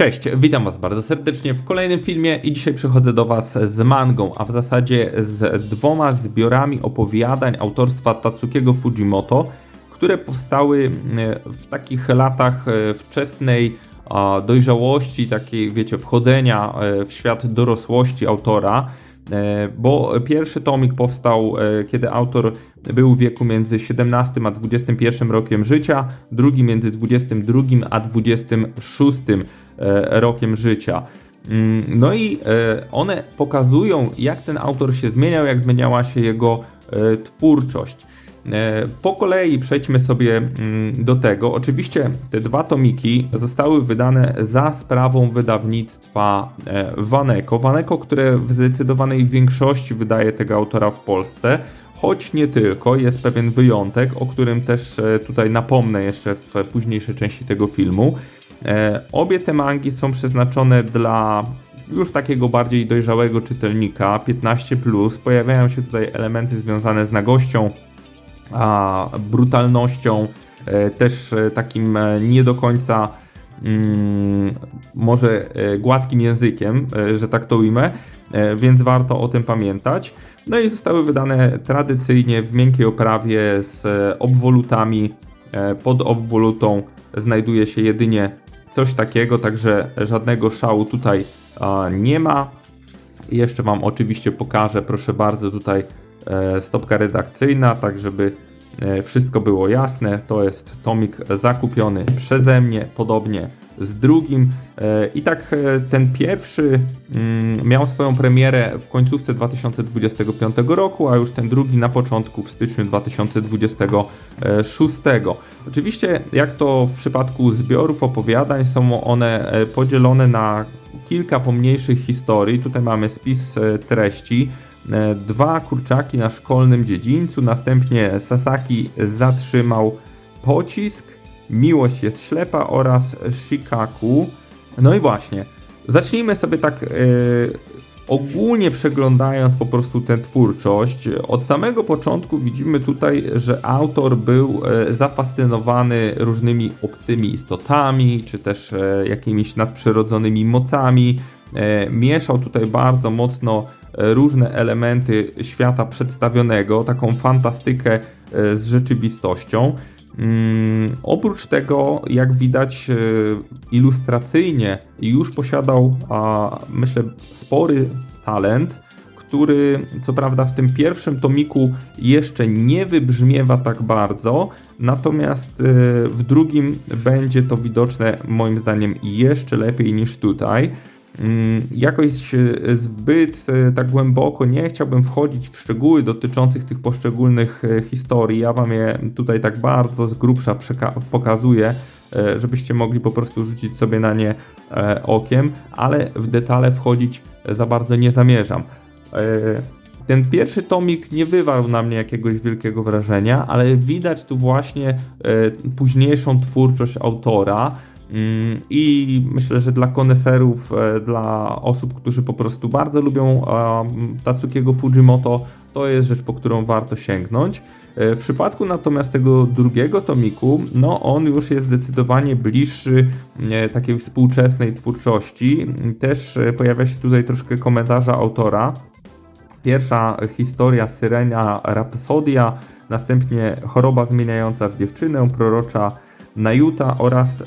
Cześć, witam Was bardzo serdecznie w kolejnym filmie i dzisiaj przychodzę do Was z mangą, a w zasadzie z dwoma zbiorami opowiadań autorstwa Tatsukiego Fujimoto, które powstały w takich latach e, wczesnej dojrzałości, takiej wiecie, wchodzenia e, w świat dorosłości autora. E, Bo pierwszy tomik powstał, kiedy autor był w wieku między 17 a 21 rokiem życia, drugi między 22 a 26 e, rokiem życia. Mm, No i e, one pokazują, jak ten autor się zmieniał, jak zmieniała się jego e, twórczość. E, Po kolei przejdźmy sobie mm, do tego. Oczywiście te dwa tomiki zostały wydane za sprawą wydawnictwa e, Waneko. Waneko, które w zdecydowanej większości wydaje tego autora w Polsce. Choć nie tylko, jest pewien wyjątek, o którym też e, tutaj napomnę jeszcze w późniejszej części tego filmu. E, Obie te mangi są przeznaczone dla już takiego bardziej dojrzałego czytelnika, 15+. Pojawiają się tutaj elementy związane z nagością, a, brutalnością, e, też e, takim nie do końca mm, może gładkim językiem, że tak to ujmę, więc warto o tym pamiętać. No i zostały wydane tradycyjnie w miękkiej oprawie z obwolutami. Pod obwolutą znajduje się jedynie coś takiego, także żadnego szału tutaj nie ma. Jeszcze Wam oczywiście pokażę, proszę bardzo, tutaj e, stopka redakcyjna, tak żeby wszystko było jasne. To jest tomik zakupiony przeze mnie, podobnie z drugim. E, I tak e, ten pierwszy mm, miał swoją premierę w końcówce 2025 roku, a już ten drugi na początku w styczniu 2026. Oczywiście, jak to w przypadku zbiorów opowiadań, są one e, podzielone na kilka pomniejszych historii. Tutaj mamy spis e, treści. E, Dwa kurczaki na szkolnym dziedzińcu, następnie Sasaki zatrzymał pocisk, Miłość jest ślepa oraz Shikaku. No i właśnie, zacznijmy sobie tak e, ogólnie przeglądając po prostu tę twórczość. Od samego początku widzimy tutaj, że autor był e, zafascynowany różnymi obcymi istotami, czy też e, jakimiś nadprzyrodzonymi mocami. Mieszał tutaj bardzo mocno różne elementy świata przedstawionego, taką fantastykę e, z rzeczywistością. Mm, oprócz tego, jak widać, e, ilustracyjnie już posiadał, a, myślę, spory talent, który co prawda w tym pierwszym tomiku jeszcze nie wybrzmiewa tak bardzo, natomiast e, w drugim będzie to widoczne moim zdaniem jeszcze lepiej niż tutaj. Mm, Jakoś e, zbyt e, tak głęboko nie chciałbym wchodzić w szczegóły dotyczących tych poszczególnych e, historii. Ja wam je tutaj tak bardzo z grubsza pokazuję, żebyście mogli po prostu rzucić sobie na nie okiem, ale w detale wchodzić za bardzo nie zamierzam. Ten pierwszy tomik nie wywarł na mnie jakiegoś wielkiego wrażenia, ale widać tu właśnie późniejszą twórczość autora. Mm, I myślę, że dla koneserów, e, dla osób, którzy po prostu bardzo lubią e, Tatsukiego Fujimoto, to jest rzecz, po którą warto sięgnąć. E, W przypadku natomiast tego drugiego tomiku, no on już jest zdecydowanie bliższy e, takiej współczesnej twórczości. Też pojawia się tutaj troszkę komentarza autora. Pierwsza historia Syrenia Rapsodia, następnie choroba zmieniająca w dziewczynę, prorocza Najuta oraz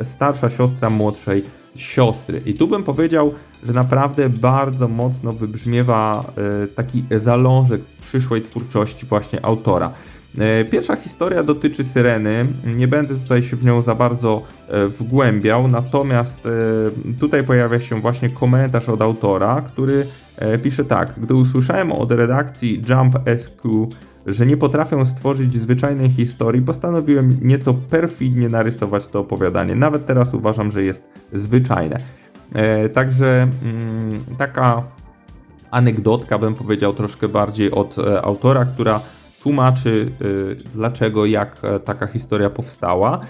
e, starsza siostra młodszej siostry. I tu bym powiedział, że naprawdę bardzo mocno wybrzmiewa e, taki zalążek przyszłej twórczości właśnie autora. E, Pierwsza historia dotyczy Syreny. Nie będę tutaj się w nią za bardzo wgłębiał, natomiast tutaj pojawia się właśnie komentarz od autora, który pisze tak: Gdy usłyszałem od redakcji Jump SQ, że nie potrafię stworzyć zwyczajnej historii, postanowiłem nieco perfidnie narysować to opowiadanie. Nawet teraz uważam, że jest zwyczajne. E, Także mm, taka anegdotka, bym powiedział, troszkę bardziej od e, autora, która tłumaczy, y, dlaczego, jak e, taka historia powstała.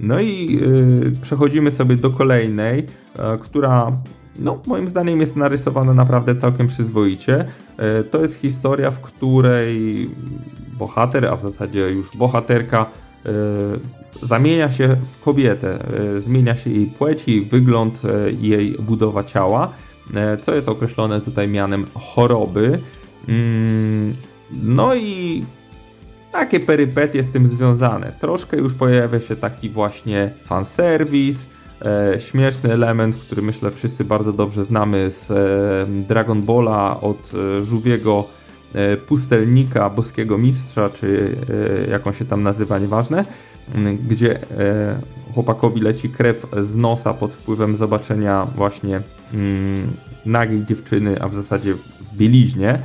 No i y, przechodzimy sobie do kolejnej, e, która no, moim zdaniem jest narysowana naprawdę całkiem przyzwoicie. E, To jest historia, w której bohater, a w zasadzie już bohaterka, zamienia się w kobietę, zmienia się jej płeć, jej wygląd, jej budowa ciała, co jest określone tutaj mianem choroby. Mm, no i takie perypetie z tym związane. Troszkę już pojawia się taki właśnie fanserwis, e, śmieszny element, który myślę wszyscy bardzo dobrze znamy z e, Dragon Balla od e, żółwiego e, pustelnika, boskiego mistrza, czy e, jak on się tam nazywa, nieważne, gdzie e, chłopakowi leci krew z nosa pod wpływem zobaczenia właśnie mm, nagiej dziewczyny, a w zasadzie w bieliźnie.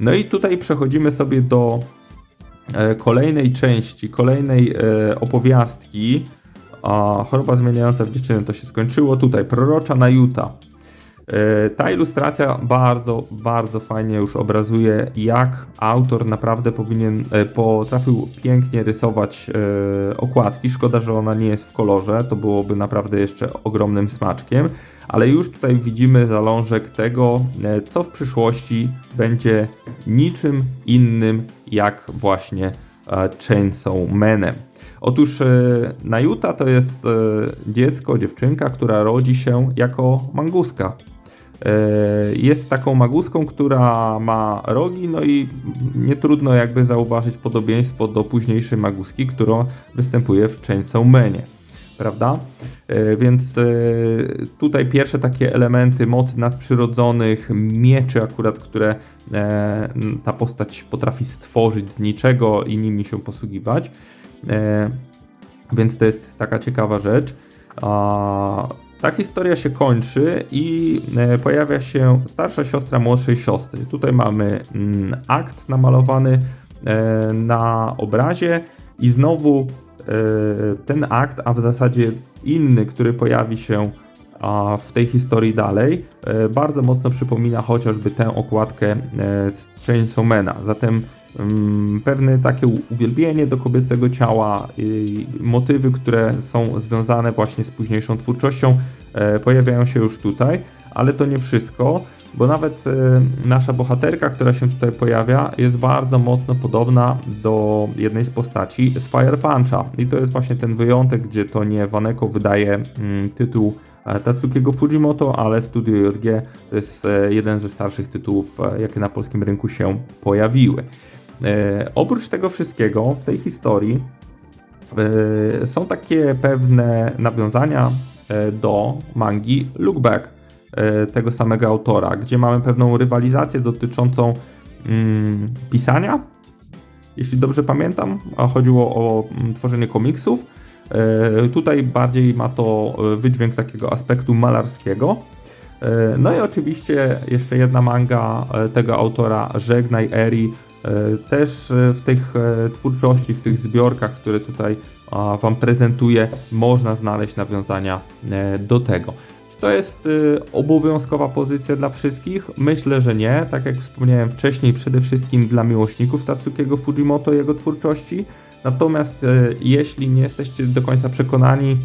No i tutaj przechodzimy sobie do e, kolejnej części, kolejnej e, opowiastki. A choroba zmieniająca w dziewczynę to się skończyło. Tutaj prorocza Najuta. E, Ta ilustracja bardzo, bardzo fajnie już obrazuje, jak autor naprawdę powinien, e, potrafił pięknie rysować e, okładki. Szkoda, że ona nie jest w kolorze, to byłoby naprawdę jeszcze ogromnym smaczkiem, ale już tutaj widzimy zalążek tego, co w przyszłości będzie niczym innym jak właśnie Chainsaw Manem. Otóż e, Najuta to jest e, dziecko, dziewczynka, która rodzi się jako manguska. E, Jest taką maguską, która ma rogi, no i nie trudno jakby zauważyć podobieństwo do późniejszej maguski, która występuje w Chainsaw Manie. Prawda? Więc tutaj pierwsze takie elementy mocy nadprzyrodzonych, mieczy akurat, które ta postać potrafi stworzyć z niczego i nimi się posługiwać. E, Więc to jest taka ciekawa rzecz. Ta historia się kończy i e, pojawia się starsza siostra młodszej siostry. Tutaj mamy mm, akt namalowany e, na obrazie i znowu ten akt, a w zasadzie inny, który pojawi się w tej historii dalej, bardzo mocno przypomina chociażby tę okładkę z Chainsaw Mana. Zatem pewne takie uwielbienie do kobiecego ciała, motywy, które są związane właśnie z późniejszą twórczością, e, pojawiają się już tutaj, ale to nie wszystko, bo nawet e, nasza bohaterka, która się tutaj pojawia, jest bardzo mocno podobna do jednej z postaci z Fire Puncha. I to jest właśnie ten wyjątek, gdzie to nie Waneko wydaje mm, tytuł e, Tatsukiego Fujimoto, ale Studio JG to jest jeden ze starszych tytułów, jakie na polskim rynku się pojawiły. E, oprócz tego wszystkiego w tej historii e, są takie pewne nawiązania e, do mangi Look Back tego samego autora, gdzie mamy pewną rywalizację dotyczącą mm, pisania, jeśli dobrze pamiętam, a chodziło o mm, tworzenie komiksów. Tutaj bardziej ma to wydźwięk takiego aspektu malarskiego. No i oczywiście jeszcze jedna manga tego autora, Żegnaj Eri, też e, w tych e, twórczości, w tych zbiorkach, które tutaj Wam prezentuję, można znaleźć nawiązania e, do tego. Czy to jest e, obowiązkowa pozycja dla wszystkich? Myślę, że nie. Tak jak wspomniałem wcześniej, przede wszystkim dla miłośników Tatsukiego Fujimoto i jego twórczości. Natomiast e, jeśli nie jesteście do końca przekonani,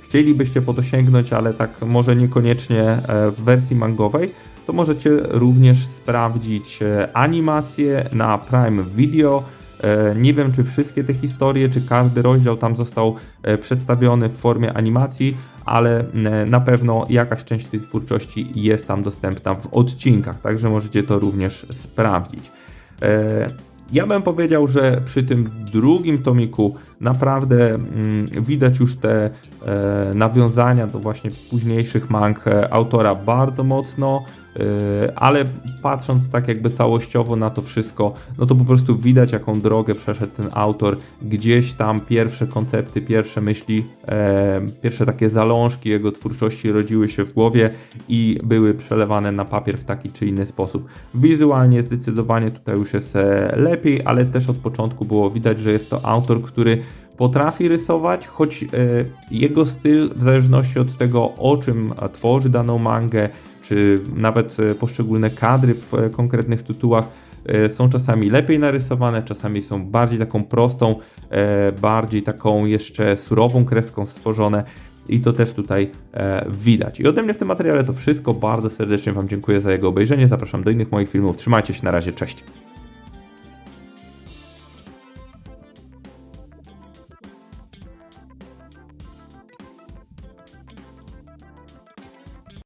chcielibyście po to sięgnąć, ale tak może niekoniecznie e, w wersji mangowej, to możecie również sprawdzić e, animację na Prime Video. E, Nie wiem, czy wszystkie te historie, czy każdy rozdział tam został e, przedstawiony w formie animacji, ale na pewno jakaś część tej twórczości jest tam dostępna w odcinkach, także możecie to również sprawdzić. Ja bym powiedział, że przy tym drugim tomiku naprawdę mm, widać już te nawiązania do właśnie późniejszych mang autora bardzo mocno, ale patrząc tak jakby całościowo na to wszystko, no to po prostu widać jaką drogę przeszedł ten autor, gdzieś tam pierwsze koncepty, pierwsze myśli, e, pierwsze takie zalążki jego twórczości rodziły się w głowie i były przelewane na papier w taki czy inny sposób. Wizualnie zdecydowanie tutaj już jest e, lepiej, ale też od początku było widać, że jest to autor, który potrafi rysować, choć e, jego styl, w zależności od tego, o czym e, tworzy daną mangę, czy nawet e, poszczególne kadry w e, konkretnych tytułach, e, są czasami lepiej narysowane, czasami są bardziej taką prostą, bardziej taką jeszcze surową kreską stworzone. I to też tutaj widać. I ode mnie w tym materiale to wszystko. Bardzo serdecznie Wam dziękuję za jego obejrzenie. Zapraszam do innych moich filmów. Trzymajcie się na razie. Cześć.